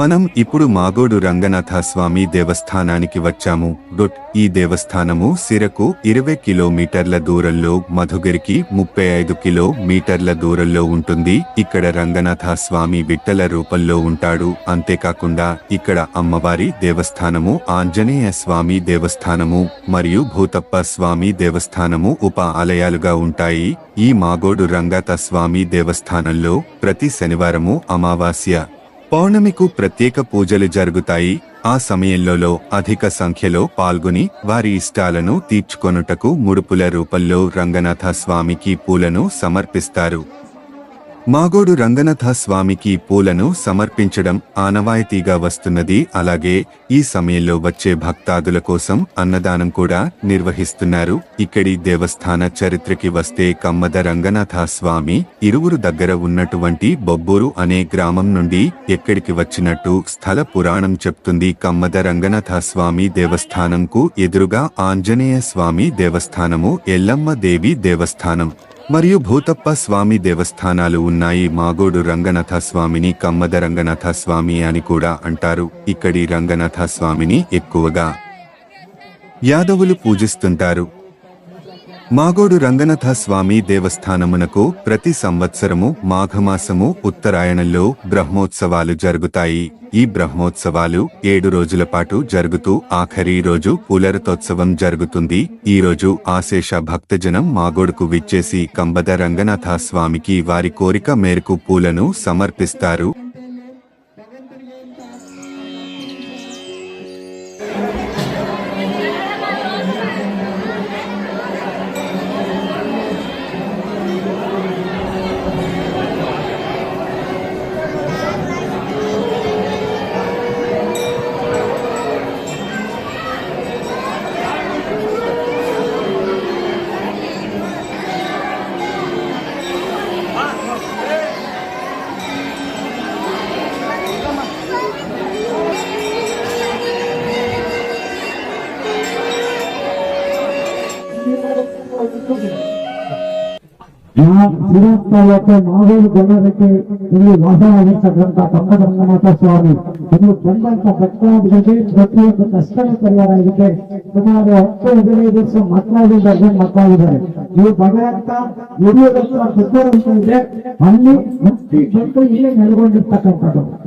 మనం ఇప్పుడు మాగోడు రంగనాథ స్వామి దేవస్థానానికి వచ్చాము. డొట్ ఈ దేవస్థానము సిరకు ఇరవై కిలోమీటర్ల దూరంలో మధుగిరికి ముప్పై ఐదు కిలోమీటర్ల దూరంలో ఉంటుంది. ఇక్కడ రంగనాథ స్వామి విట్టల రూపంలో ఉంటాడు. అంతేకాకుండా ఇక్కడ అమ్మవారి దేవస్థానము ఆంజనేయ స్వామి దేవస్థానము మరియు భూతప్ప స్వామి దేవస్థానము ఉప ఆలయాలుగా ఉంటాయి. ఈ మాగోడు రంగనాథ స్వామి దేవస్థానంలో ప్రతి శనివారము అమావాస్య పౌర్ణమికు ప్రత్యేక పూజలు జరుగుతాయి. ఆ సమయంలో అధిక సంఖ్యలో పాల్గొని వారి ఇష్టాలను తీర్చుకొనుటకు ముడుపుల రూపంలో రంగనాథ స్వామికి పూలను సమర్పిస్తారు. మాగోడు రంగనాథ స్వామికి పూలను సమర్పించడం ఆనవాయితీగా వస్తున్నది. అలాగే ఈ సమయంలో వచ్చే భక్తాదుల కోసం అన్నదానం కూడా నిర్వహిస్తున్నారు. ఇక్కడి దేవస్థాన చరిత్రకి వస్తే కమ్మద రంగనాథ స్వామి ఇరువురు దగ్గర ఉన్నటువంటి బొబ్బూరు అనే గ్రామం నుండి ఎక్కడికి వచ్చినట్టు స్థల పురాణం చెప్తుంది. కమ్మద రంగనాథ స్వామి దేవస్థానంకు ఎదురుగా ఆంజనేయ స్వామి దేవస్థానము ఎల్లమ్మ దేవి దేవస్థానం. మరియు భూతప్ప స్వామి దేవస్థానాలు ఉన్నాయి. మాగోడు రంగనాథ స్వామిని కమ్మద రంగనాథ స్వామి అని కూడా అంటారు. ఇక్కడి రంగనాథ స్వామిని ఎక్కువగా యాదవులు పూజిస్తుంటారు. మాగోడు రంగనాథ స్వామి దేవస్థానమునకు ప్రతి సంవత్సరము మాఘమాసము ఉత్తరాయణంలో బ్రహ్మోత్సవాలు జరుగుతాయి. ఈ బ్రహ్మోత్సవాలు ఏడు రోజుల పాటు జరుగుతూ ఆఖరి రోజు పులరతోత్సవం జరుగుతుంది. ఈ రోజు ఆశేష భక్తజనం మాగోడుకు విచ్చేసి కంబద రంగనాథ స్వామికి వారి కోరిక మేరకు పూలను సమర్పిస్తారు. ಶ್ರೀರಂಗಕ್ಕೆ ಮಾವೇಲಿ ಜನರಿಗೆ ಇಲ್ಲಿ ವಾಸವಾಗಿರ್ತಕ್ಕಂಥ ಪಕ್ಕದಂಗನಾಥ ಸ್ವಾಮಿ. ಇನ್ನು ಬಂದಂತ ಭಕ್ತಾದಿಗಳಿಗೆ ಪ್ರತಿಯೊಂದು ಕಷ್ಟನೇ ಪರಿಹಾರ ಆಗಿದೆ ಸುಮಾರು ಹತ್ತು, ಹದಿನೈದು ವರ್ಷ ಮಕ್ಕಳಾಗಿದ್ದಾರೆ ಮಕ್ಕಳಿದ್ದಾರೆ ನೀವು ಭಗವಂತ ಸುತ್ತರಂತ ಇದೆ. ಅಲ್ಲಿ ಮುಕ್ತಿ ಬಂದು ಇಲ್ಲೇ ನೆಲೆಗೊಂಡಿರ್ತಕ್ಕಂಥದ್ದು.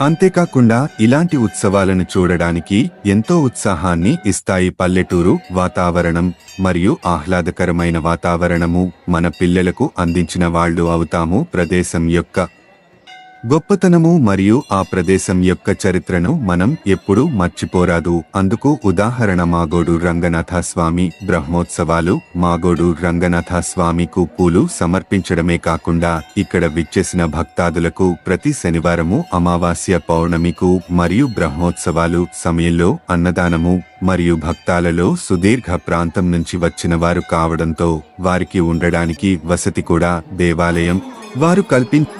అంతేకాకుండా ఇలాంటి ఉత్సవాలను చూడడానికి ఎంతో ఉత్సాహాన్ని ఇస్తాయి పల్లెటూరు వాతావరణం మరియు ఆహ్లాదకరమైన వాతావరణము. మన పిల్లలకు అందించిన వాళ్ళు అవుతాము ప్రదేశం యొక్క గొప్పతనము మరియు ఆ ప్రదేశం యొక్క చరిత్రను మనం ఎప్పుడూ మర్చిపోరాదు. అందుకు ఉదాహరణ మాగోడు రంగనాథస్వామి బ్రహ్మోత్సవాలు మాగోడు రంగనాథస్వామికు పూలు సమర్పించడమే కాకుండా ఇక్కడ విచ్చేసిన భక్తాదులకు ప్రతి శనివారము అమావాస్య పౌర్ణమికు మరియు బ్రహ్మోత్సవాలు సమయంలో అన్నదానము మరియు భక్తాలలో సుదీర్ఘ ప్రాంతం నుంచి వచ్చిన వారు కావడంతో వారికి ఉండడానికి వసతి కూడా దేవాలయం వారు కల్పించ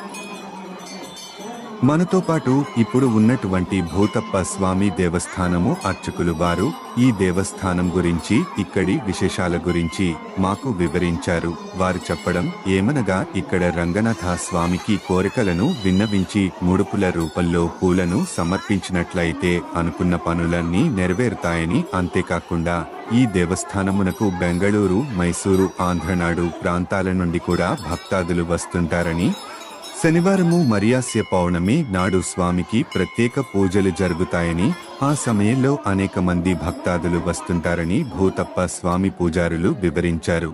మనతో పాటు ఇప్పుడు ఉన్నటువంటి భూతప్ప స్వామి దేవస్థానము అర్చకులు వారు ఈ దేవస్థానం గురించి ఇక్కడి విశేషాల గురించి మాకు వివరించారు. వారు చెప్పడం ఏమనగా ఇక్కడ రంగనాథ స్వామికి కోరికలను విన్నవించి ముడుపుల రూపంలో పూలను సమర్పించినట్లయితే అనుకున్న పనులన్నీ నెరవేరుతాయని అంతేకాకుండా ఈ దేవస్థానమునకు బెంగళూరు మైసూరు ఆంధ్రనాడు ప్రాంతాల నుండి కూడా భక్తాదులు వస్తుంటారని శనివారము మరియాస్య పౌర్ణమి నాడు స్వామికి ప్రత్యేక పూజలు జరుగుతాయని ఆ సమయంలో అనేక మంది భక్తాదులు వస్తుంటారని భూతప్ప స్వామి పూజారులు వివరించారు.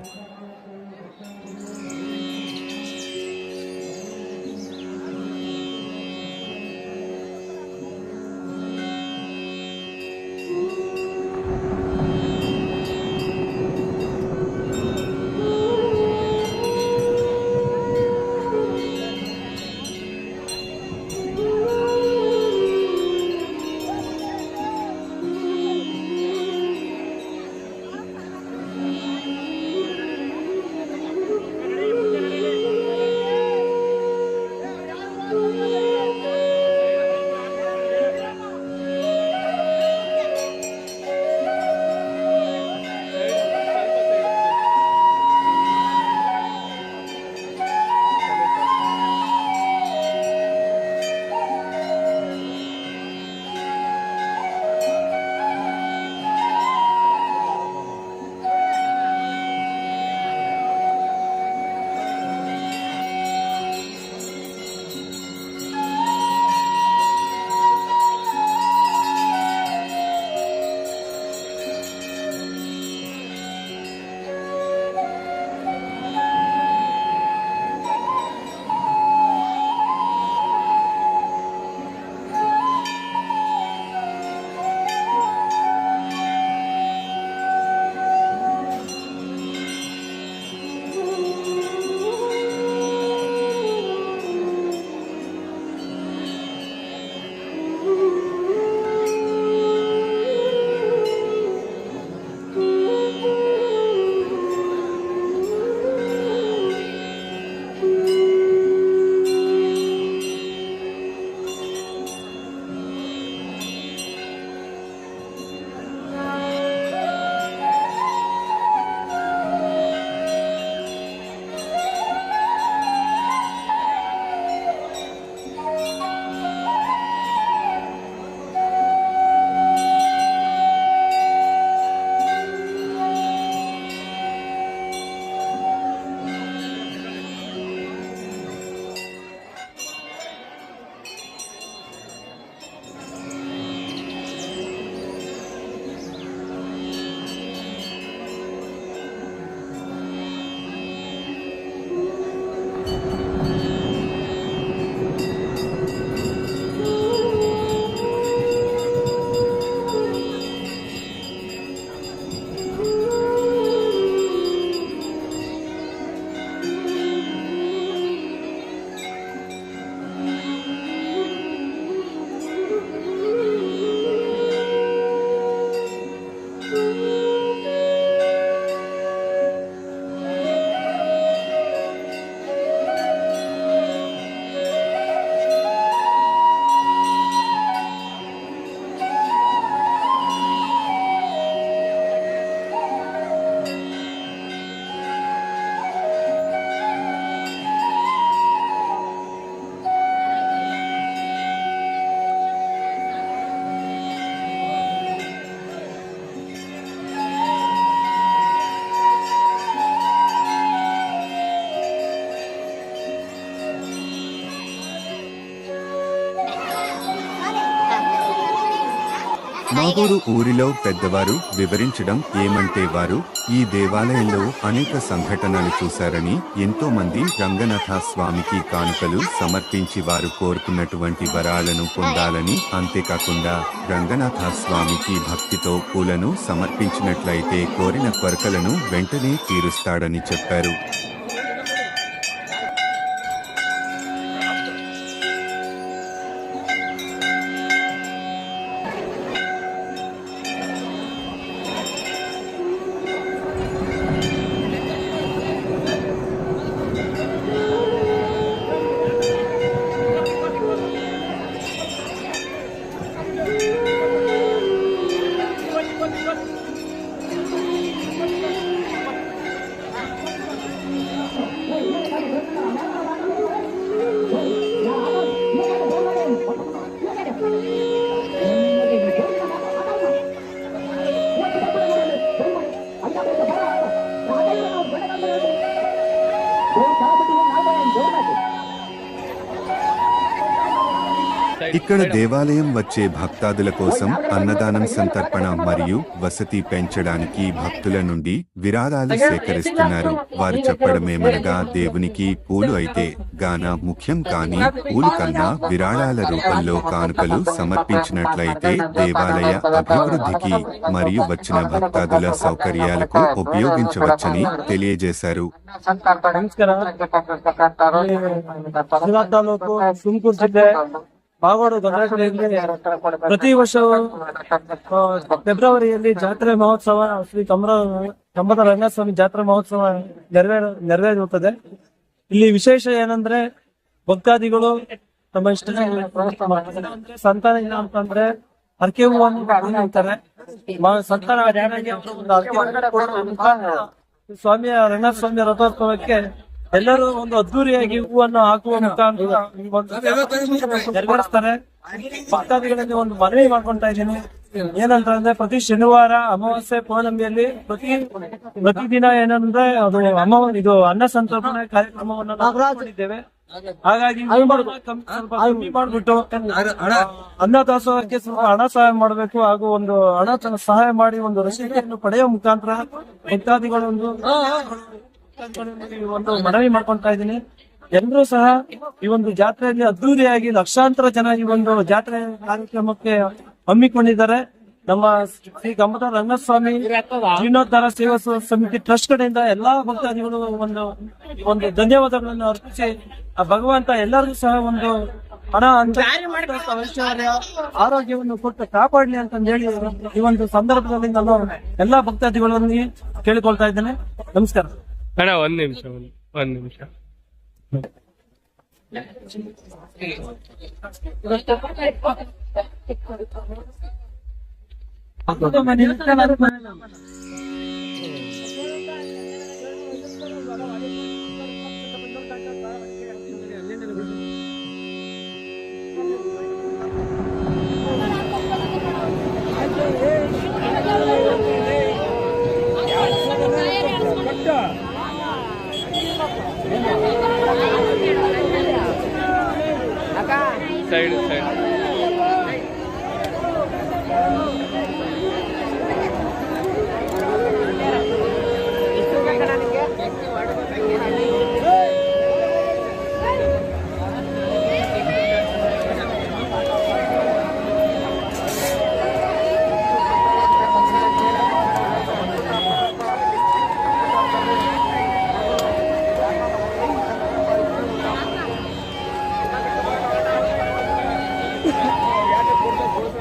నాగూరు ఊరిలో పెద్దవారు వివరించడం ఏమంటే వారు ఈ దేవాలయంలో అనేక సంఘటనలు చూశారని ఎంతో మంది రంగనాథ స్వామికి కానుకలు సమర్పించి వారు కోరుకున్నటువంటి వరాలను పొందాలని అంతేకాకుండా రంగనాథ స్వామికి భక్తితో పూలను సమర్పించినట్లయితే కోరిన కొరకలను వెంటనే తీరుస్తాడని చెప్పారు. ఇక్కడ దేవాలయం వచ్చే భక్తాదుల కోసం అన్నదానం సంతర్పణ మరియు వసతి పెంచడానికి భక్తుల నుండి విరాళాలు సేకరిస్తున్నారు వారు చెప్పడమేమనగా దేవునికి పూలు అయితే గాన ముఖ్యం కాని పూలు కన్నా విరాళాల రూపంలో కానుకలు సమర్పించినట్లయితే దేవాలయ అభివృద్ధికి మరియు వచ్చిన భక్తాదుల సౌకర్యాలకు ఉపయోగించవచ్చని తెలియజేశారు ನಮಸ್ಕಾರ ಪಾವಾಡು ಪ್ರತಿ ವರ್ಷ ಫೆಬ್ರವರಿಯಲ್ಲಿ ಜಾತ್ರೆ ಮಹೋತ್ಸವ, ಶ್ರೀ ಕಮರ, ಕಂಬದ ರಂಗಸ್ವಾಮಿ ಜಾತ್ರೆ ಮಹೋತ್ಸವ ನೆರವೇರ, ನೆರವೇರುತ್ತದೆ. ಇಲ್ಲಿ ವಿಶೇಷ ಏನಂದ್ರೆ, ಭಕ್ತಾದಿಗಳು ತಮ್ಮ ಇಷ್ಟ ಸಂತಾನ ಇಲ್ಲ ಅಂತಂದ್ರೆ ಅರ್ಕೆ ಅಂತಾರೆ. ಸಂತಾನ ಸ್ವಾಮಿಯ ರಂಗನಾಥ ಸ್ವಾಮಿ ರಥೋತ್ಸವಕ್ಕೆ ಎಲ್ಲರೂ ಒಂದು ಅದ್ದೂರಿಯಾಗಿ ಹೂವನ್ನು ಹಾಕುವ ಮುಖಾಂತರ ಒಂದು ನೆರವೇರಿಸ್ತಾರೆ. ಭಕ್ತಾದಿಗಳಲ್ಲಿ ಒಂದು ಮನವಿ ಮಾಡ್ಕೊಂತಾ ಇದ್ದೀನಿ. ಏನಂತಂದ್ರೆ ಪ್ರತಿ ಶನಿವಾರ ಅಮಾವಾಸ್ಯೆ ಪೌರ್ಣಮಿಯಲ್ಲಿ ಪ್ರತಿ ಪ್ರತಿದಿನ ಏನಂದ್ರೆ ಅದು ಅಮ್ಮ ಇದು ಅನ್ನ ಸಂತರ್ಪಣೆ ಕಾರ್ಯಕ್ರಮವನ್ನು ನಾವು ಮಾಡಿದ್ದೇವೆ ಹಾಗಾಗಿ ಕಮ್ಮಿ- ಮಾಡ್ಬಿಟ್ಟು ಅನ್ನ ದಾಸೋಹಕ್ಕೆ ಸ್ವಲ್ಪ ಹಣ ಸಹಾಯ ಮಾಡಬೇಕು ಹಾಗೂ ಒಂದು ಹಣ ಸಹಾಯ ಮಾಡಿ ಒಂದು ರಸೀದಿಯನ್ನು ಪಡೆಯುವ ಮುಖಾಂತರ ಭಕ್ತಾದಿಗಳೊಂದು ಈ ಒಂದು ಮನವಿ ಮಾಡ್ಕೊಂತಾ ಇದ್ದೀನಿ. ಎಲ್ಲರೂ ಸಹ ಈ ಒಂದು ಜಾತ್ರೆಯಲ್ಲಿ ಅದ್ದೂರಿಯಾಗಿ ಲಕ್ಷಾಂತರ ಜನ ಈ ಒಂದು ಜಾತ್ರೆ ಕಾರ್ಯಕ್ರಮಕ್ಕೆ ಹಮ್ಮಿಕೊಂಡಿದ್ದಾರೆ. ನಮ್ಮ ಶ್ರೀ ಗಮತ ರಂಗಸ್ವಾಮಿ, ಜೀರ್ಣೋದ್ಧಾರ ಸೇವಾ ಸಮಿತಿ ಟ್ರಸ್ಟ್ ಕಡೆಯಿಂದ ಎಲ್ಲಾ ಭಕ್ತಾದಿಗಳು ಒಂದು ಒಂದು ಧನ್ಯವಾದಗಳನ್ನು ಅರ್ಪಿಸಿ, ಆ ಭಗವಂತ ಎಲ್ಲರಿಗೂ ಸಹ ಒಂದು ಹಣ ಅಂತ ಆರೋಗ್ಯವನ್ನು ಕೊಟ್ಟು ಕಾಪಾಡ್ಲಿ ಅಂತ ಹೇಳಿ ಈ ಒಂದು ಸಂದರ್ಭದಲ್ಲಿ ನಾನು ಎಲ್ಲಾ ಭಕ್ತಾದಿಗಳಲ್ಲಿ ಕೇಳಿಕೊಳ್ತಾ ಇದ್ದೇನೆ. ನಮಸ್ಕಾರ. ಅಣ್ಣ ಒಂದ್ ನಿಮಿಷ ಒಂದ್ ಒಂದ್ ನಿಮಿಷ ಸೈಡ್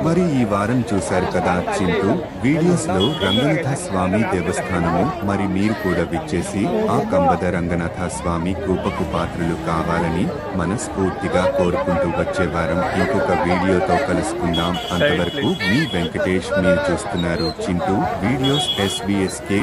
మరి ఈ వారం చూశారు కదా చింటూ? వీడియోస్లో రంగనాథ స్వామి దేవస్థానము మరి మీరు కూడా విచ్చేసి ఆ కంబద రంగనాథ స్వామి కృపకు పాత్రలు కావాలని మనస్ఫూర్తిగా కోరుకుంటూ వచ్చే వారం ఇంకొక వీడియోతో కలుసుకుందాం. అంతవరకు మీ వెంకటేష్ మీరు చూస్తున్నారు చింటూ వీడియోస్ ఎస్బీఎస్కే